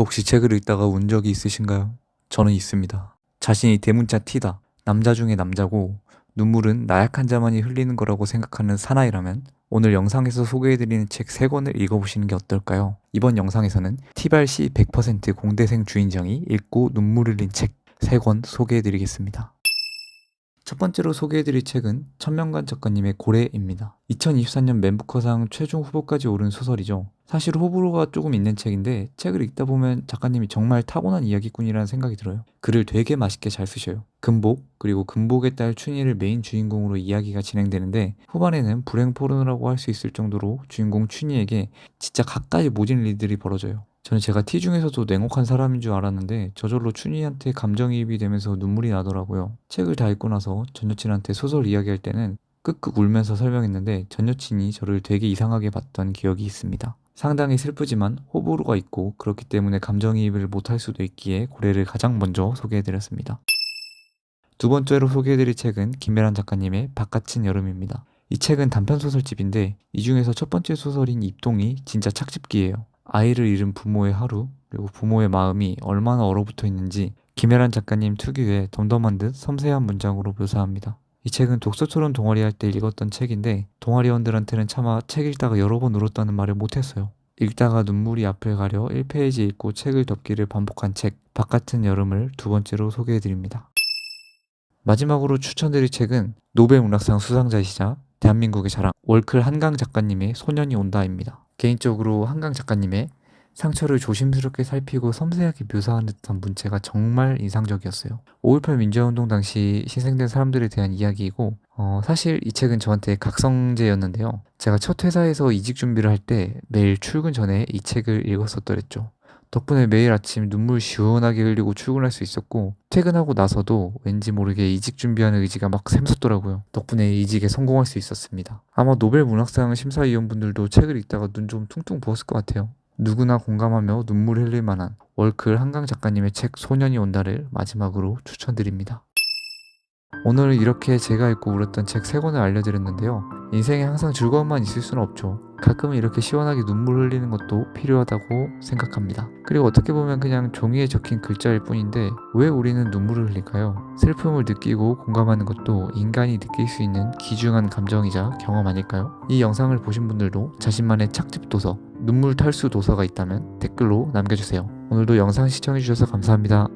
혹시 책을 읽다가 운 적이 있으신가요? 저는 있습니다. 자신이 대문자 T다. 남자 중에 남자고 눈물은 나약한 자만이 흘리는 거라고 생각하는 사나이라면 오늘 영상에서 소개해드리는 책 3권을 읽어보시는 게 어떨까요? 이번 영상에서는 티발시 100% 공대생 주인장이 읽고 눈물 흘린 책 3권 소개해드리겠습니다. 첫 번째로 소개해드릴 책은 천명관 작가님의 고래입니다. 2024년 맨부커상 최종 후보까지 오른 소설이죠. 사실 호불호가 조금 있는 책인데 책을 읽다 보면 작가님이 정말 타고난 이야기꾼이라는 생각이 들어요. 글을 되게 맛있게 잘 쓰셔요. 금복 그리고 금복의 딸 춘희를 메인 주인공으로 이야기가 진행되는데 후반에는 불행 포르노라고 할 수 있을 정도로 주인공 춘희에게 진짜 갖가지 모진 일들이 벌어져요. 저는 제가 티 중에서도 냉혹한 사람인 줄 알았는데 저절로 춘희한테 감정이입이 되면서 눈물이 나더라고요. 책을 다 읽고 나서 전 여친한테 소설 이야기할 때는 끄끄 울면서 설명했는데 전 여친이 저를 되게 이상하게 봤던 기억이 있습니다. 상당히 슬프지만 호불호가 있고 그렇기 때문에 감정이입을 못할 수도 있기에 고래를 가장 먼저 소개해드렸습니다. 두 번째로 소개해드릴 책은 김혜란 작가님의 바깥은 여름입니다. 이 책은 단편 소설집인데 이 중에서 첫 번째 소설인 입동이 진짜 착집기예요. 아이를 잃은 부모의 하루 그리고 부모의 마음이 얼마나 얼어붙어 있는지 김혜란 작가님 특유의 덤덤한 듯 섬세한 문장으로 묘사합니다. 이 책은 독서토론 동아리 할 때 읽었던 책인데 동아리원들한테는 차마 책 읽다가 여러 번 울었다는 말을 못했어요. 읽다가 눈물이 앞을 가려 1페이지 읽고 책을 덮기를 반복한 책 바깥은 여름을 두 번째로 소개해드립니다. 마지막으로 추천드릴 책은 노벨 문학상 수상자이시자 대한민국의 자랑 월클 한강 작가님의 소년이 온다입니다. 개인적으로 한강 작가님의 상처를 조심스럽게 살피고 섬세하게 묘사한 듯한 문체가 정말 인상적이었어요. 5.18 민주화운동 당시 희생된 사람들에 대한 이야기이고 어, 사실 이 책은 저한테 각성제였는데요. 제가 첫 회사에서 이직 준비를 할 때 매일 출근 전에 이 책을 읽었었더랬죠. 덕분에 매일 아침 눈물 시원하게 흘리고 출근할 수 있었고 퇴근하고 나서도 왠지 모르게 이직 준비하는 의지가 막 샘솟더라고요. 덕분에 이직에 성공할 수 있었습니다. 아마 노벨 문학상 심사위원분들도 책을 읽다가 눈 좀 퉁퉁 부었을 것 같아요. 누구나 공감하며 눈물 흘릴 만한 월클 한강 작가님의 책 소년이 온다를 마지막으로 추천드립니다. 오늘 이렇게 제가 읽고 울었던 책 3권을 알려드렸는데요. 인생에 항상 즐거움만 있을 수는 없죠. 가끔은 이렇게 시원하게 눈물 흘리는 것도 필요하다고 생각합니다. 그리고 어떻게 보면 그냥 종이에 적힌 글자일 뿐인데 왜 우리는 눈물을 흘릴까요? 슬픔을 느끼고 공감하는 것도 인간이 느낄 수 있는 귀중한 감정이자 경험 아닐까요? 이 영상을 보신 분들도 자신만의 착즙 도서, 눈물 탈수 도서가 있다면 댓글로 남겨주세요. 오늘도 영상 시청해주셔서 감사합니다.